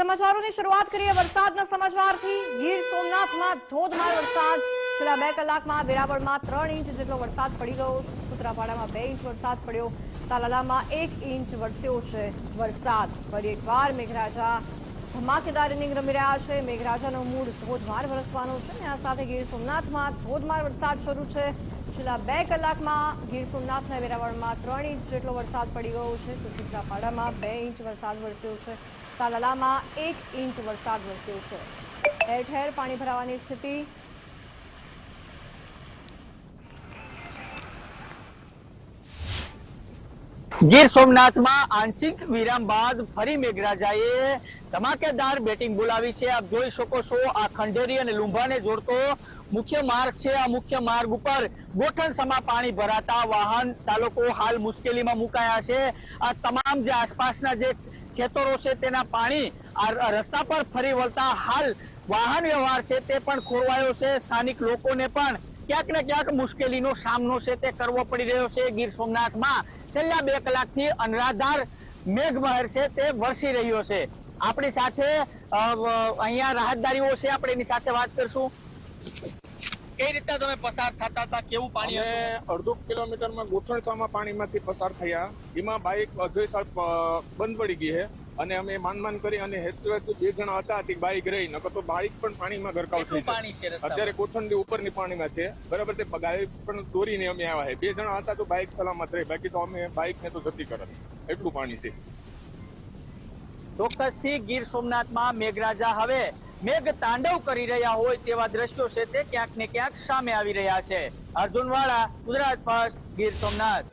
સમાચારોની શરૂઆત કરીએ વરસાદના સમાચારથી. ગીર સોમનાથમાં ધોધમાર વરસાદ. છેલ્લા બે કલાકમાં વેરાવળમાં ત્રણ ઇંચ જેટલો વરસાદ પડી ગયો. ઉત્તરાપાડામાં બે ઇંચ વરસાદ પડ્યો. તાલાલામાં એક ઇંચ વરસ્યો છે વરસાદ. ફરી એકવાર મેઘરાજા ધમાકેદાર ઇનિંગ રમી રહ્યા છે. મેઘરાજાનો મૂળ ધોધમાર વરસવાનો છે અને આ સાથે ગીર સોમનાથમાં ધોધમાર વરસાદ શરૂ છે. છેલ્લા બે કલાકમાં ગીર સોમનાથના વેરાવળમાં ત્રણ ઇંચ જેટલો વરસાદ પડી ગયો છે. તો સૂત્રાપાડામાં બે ઇંચ વરસાદ વરસ્યો છે. તાલાલામાં એક ઇંચ વરસાદ વરસ્યો છે. ઠેર ઠેર પાણી ભરાવાની સ્થિતિ. ગીર સોમનાથમાં આંશિક વિરામ બાદ ફરી મેઘરાજાએ ધમાકેદાર બેટિંગ બોલાવી છે. આપ જોઈ શકો છો, આ ખંડેરી અને લુંભાને જોડતો મુખ્ય માર્ગ છે. આ મુખ્ય માર્ગ ઉપર ગોઠણ સમા પાણી ભરાતા વાહન ચાલકો હાલ મુશ્કેલીમાં મુકાયા છે. આ તમામ જે આસપાસના જે ખેતરો છે તેના પાણી રસ્તા પર ફરી વળતા હાલ વાહન વ્યવહાર છે તે પણ ખોરવાયો છે. સ્થાનિક લોકોને પણ ક્યાંક ને ક્યાંક મુશ્કેલીનો સામનો છે તે કરવો પડી રહ્યો છે. ગીર સોમનાથમાં છેલ્લા બે કલાકથી અનરાધાર મેઘમહેર છે તે વરસી રહ્યો છે. આપણી સાથે અહીંયા રાહતદારીઓ છે. આપણે એની સાથે વાત કરશું. કઈ રીતે તમે પસાર થતા હતા? કેવું પાણી હતું? અડધો કિલોમીટરમાં ગોઠણસામાં પાણીમાંથી પસાર થયા. એમાં બાઇક અધોઈ સાઈડ બંધ પડી ગઈ છે. અને અમે માન માન કરી અને હેતુ હેતુ બે જણા હતા તે બાઇક રહી. નકર તો બાઇક પણ પાણીમાં ગરકાવ થઈ પાણી છે અત્યારે કોઠણની ઉપરની પાણીમાં છે. બરાબર તે ગાડી પણ દોરીને અમે આવ્યા છે. બે જણા હતા તો બાઇક સલામત રહી. બાકી તો અમે બાઇક ને તો જતી કરત. એટલું પાણી છે. ચોક્કસથી ગીર સોમનાથમાં મેઘરાજા હવે મેઘ તાંડવ કરી રહ્યા હોય તેવા દ્રશ્યો છે તે ક્યાંક ને ક્યાંક સામે આવી રહ્યા છે. અર્જુનવાળા ગુજરાત ફર્સ્ટ, ગીર સોમનાથ.